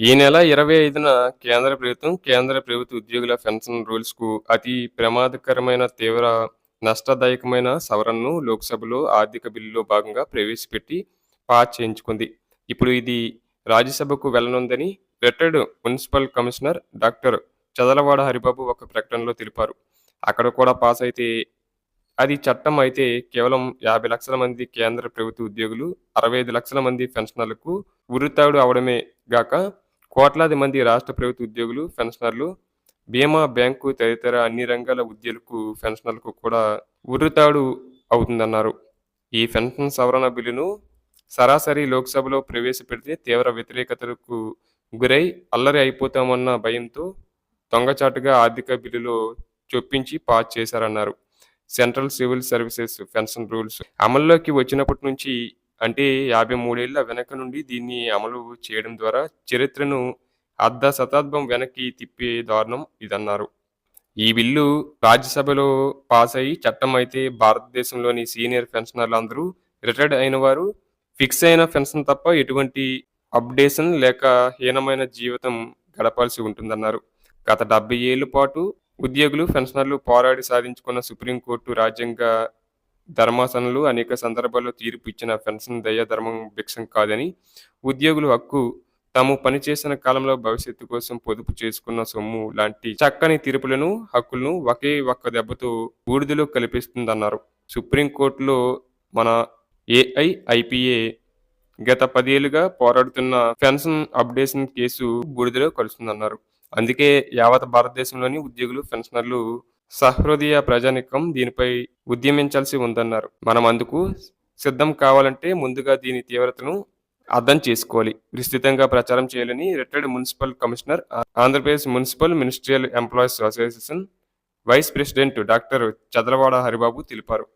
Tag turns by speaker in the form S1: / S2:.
S1: ఈ నెల ఇరవై ఐదున కేంద్ర ప్రభుత్వం కేంద్ర ప్రభుత్వ ఉద్యోగుల పెన్షన్ రూల్స్కు అతి ప్రమాదకరమైన తీవ్ర నష్టదాయకమైన సవరణను లోక్సభలో ఆర్థిక బిల్లులో భాగంగా ప్రవేశపెట్టి పాస్ చేయించుకుంది. ఇప్పుడు ఇది రాజ్యసభకు వెళ్ళనుందని retired municipal commissioner doctor Chadalavada Haribabu ఒక ప్రకటనలో తెలిపారు. అక్కడ కూడా పాస్ అయితే అది చట్టం అయితే కేవలం యాభై లక్షల మంది కేంద్ర ప్రభుత్వ ఉద్యోగులు అరవై ఐదు లక్షల మంది పెన్షనర్లకు ఉరితాడు అవడమే గాక కోట్లాది మంది రాష్ట్ర ప్రభుత్వ ఉద్యోగులు పెన్షనర్లు బీమా బ్యాంకు తదితర అన్ని రంగాల ఉద్యోగులకు పెన్షనర్లకు కూడా ఉర్రుతాడు అవుతుందన్నారు. ఈ పెన్షన్ సవరణ బిల్లును సరాసరి లోక్సభలో ప్రవేశపెడితే తీవ్ర వ్యతిరేకతలకు గురై అల్లరి అయిపోతామన్న భయంతో దొంగచాటుగా ఆర్థిక బిల్లులో చొప్పించి పాస్ చేశారన్నారు. Central civil services pension rules అమల్లోకి వచ్చినప్పటి నుంచి అంటే యాభై మూడేళ్ళ వెనక నుండి దీన్ని అమలు చేయడం ద్వారా చరిత్రను అర్ధ శతాబ్దం వెనక్కి తిప్పే దారుణం ఇదన్నారు. ఈ బిల్లు రాజ్యసభలో పాస్ అయి చట్టం అయితే భారతదేశంలోని సీనియర్ పెన్షనర్లు అందరూ రిటైర్డ్ అయిన వారు ఫిక్స్ అయిన పెన్షన్ తప్ప ఎటువంటి అప్డేషన్ లేక హీనమైన జీవితం గడపాల్సి ఉంటుందన్నారు. గత డెబ్బై ఏళ్ళ పాటు ఉద్యోగులు పెన్షనర్లు పోరాడి సాధించుకున్న సుప్రీంకోర్టు రాజ్యాంగ ధర్మాసనలు అనేక సందర్భాల్లో తీర్పు ఇచ్చిన పెన్షన్ దయాధర్మం భిక్షం కాదని ఉద్యోగుల హక్కు తాము పనిచేసిన కాలంలో భవిష్యత్తు కోసం పొదుపు చేసుకున్న సొమ్ము లాంటి చక్కని తీర్పులను హక్కులను ఒకే ఒక్క దెబ్బతో బూడిదలో కల్పిస్తుందన్నారు. సుప్రీంకోర్టులో మన ఏఐఐపిఏ గత పదేళ్ళుగా పోరాడుతున్న పెన్షన్ అప్డేషన్ కేసు బూడిదలో కలుస్తుందన్నారు. అందుకే యావత్ భారతదేశంలోని ఉద్యోగులు పెన్షనర్లు సహృదయ ప్రజానికం దీనిపై ఉద్యమించాల్సి ఉందన్నారు. మనం అందుకు సిద్ధం కావాలంటే ముందుగా దీని తీవ్రతను అర్థం చేసుకోవాలి. విస్తృతంగా ప్రచారం చేయాలని retired municipal commissioner Andhra Pradesh municipal ministerial employees association vice president doctor Chadalavada Haribabu తెలిపారు.